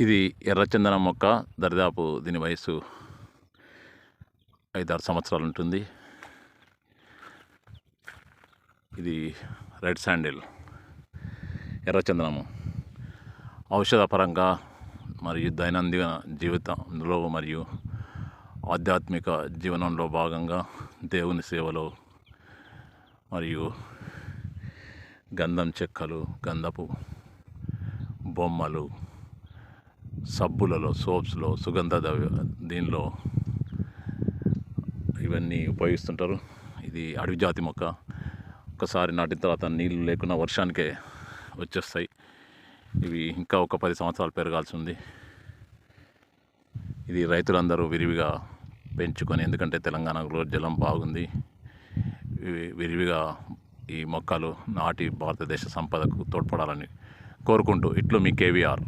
ఇది ఎర్రచందనం మొక్క దరిదాపు దీని వయసు ఐదారు సంవత్సరాలు ఉంటుంది. ఇది రెడ్ శాండిల్ ఎర్రచందనము ఔషధపరంగా మరియు దైనందిన జీవితంలో మరియు ఆధ్యాత్మిక జీవనంలో భాగంగా దేవుని సేవలో మరియు గంధం చెక్కలు గంధపు బొమ్మలు సబ్బులలో సోప్స్లో సుగంధ ద్రవ్య దీనిలో ఇవన్నీ ఉపయోగిస్తుంటారు. ఇది అడవి జాతి మొక్క. ఒకసారి నాటిన తర్వాత నీళ్ళు లేకుండా వర్షానికే వచ్చేస్తాయి. ఇవి ఇంకా ఒక పది సంవత్సరాలు పెరగాల్సి ఉంది. ఇది రైతులందరూ విరివిగా పెంచుకొని ఎందుకంటే తెలంగాణలో జలం బాగుంది. ఇవి విరివిగా ఈ మొక్కలు నాటి భారతదేశ సంపదకు తోడ్పడాలని కోరుకుంటూ ఇట్లు మీ కేవీఆర్.